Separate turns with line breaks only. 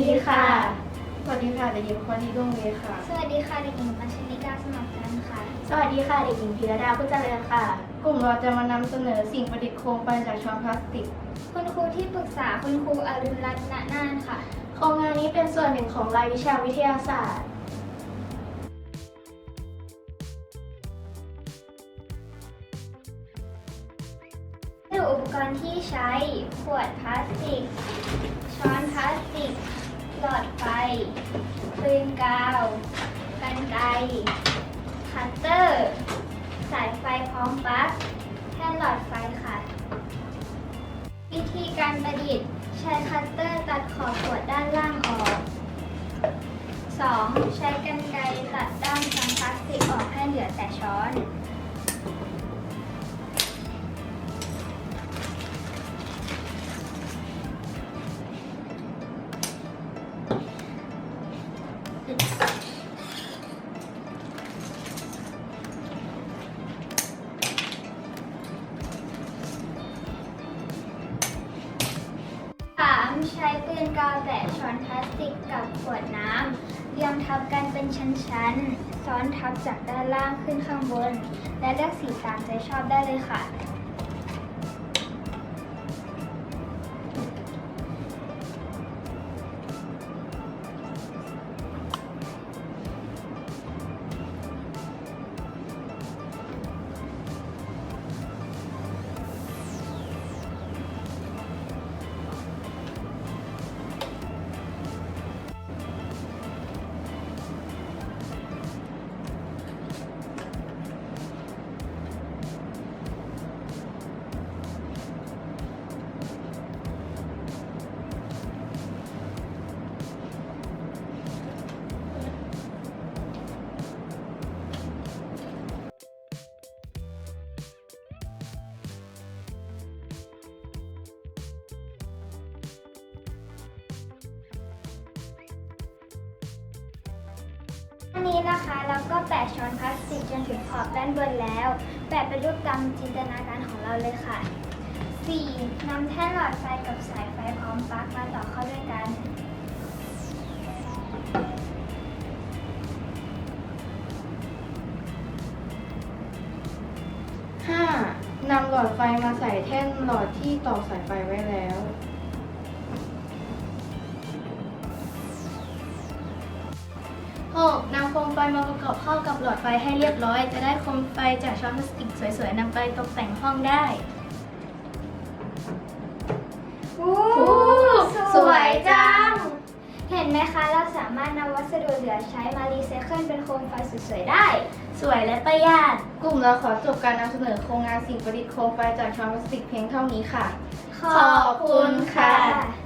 ดีค่ะ
สวัสดีค่ะเด็กหญิงควานีดวงเวค่ะ
สวัสดีค่ะเด็กหญิงปัญชลิกาสมัครจันทร์ค่ะ
สวัสดีค่ะเด็กหญิงพีรดาพุทธเจริญค่ะ
กลุ่มเราจะมานำเสนอสิ่งประดิษฐ์โคมไฟจากช้อนพลาสติก
คุณครูที่ปรึกษาคุณครูอรุณรัตน์ณนานค่ะ
โครงงานนี้เป็นส่วนหนึ่งของรายวิชาวิทยาศาสตร์
วัสดุอุปกรณ์ที่ใช้ขวดพลาสติก ปืนกาว กันไกรคัตเตอร์ สายไฟพร้อมปลั๊กแท่นหลอดไฟค่ะ วิธีการประดิษฐ์ ใช้คัตเตอร์ตัดขอบขวดด้านล่างออก 2. ใช้กรรไกรตัดด้านช้อนพลาสติกออกให้เหลือแต่ช้อน ช้ปืนกาวแบะช้อนพลาสติกกับขวดน้ำเรียงทับกันเป็นชั้นๆ ซ้อนทับจากด้านล่างขึ้นข้างบน และเลือกสีตามใจชอบได้เลยค่ะ อันนี้นะคะเราก็แปะช้อนพลาสติกจนถึงขอบด้านบนแล้ว แปะเป็นรูปตามจินตนาการของเราเลยค่ะ 4. นำแท่นหลอดไฟกับสายไฟพร้อมปลั๊กมาต่อเข้าด้วยกัน
5. นำหลอดไฟมาใส่แท่นหลอดที่ต่อสายไฟไว้แล้ว
นำโคมไฟมาประกอบเข้ากับหลอดไฟให้เรียบร้อย จะได้โคมไฟจากช้อนพลาสติกสวยๆนำไปตกแต่งห้องได้
สวยจัง เห็นไหมคะ เราสามารถนำวัสดุเหลือใช้มารีไซเคิลเป็นโคมไฟสวยๆได้
สวยและประหยัด
กลุ่มเราขอจบการนำเสนอโครงงานสิ่งประดิษฐ์โคมไฟจากช้อนพลาสติกเพียงเท่านี้ค่ะ
ขอบคุณค่ะ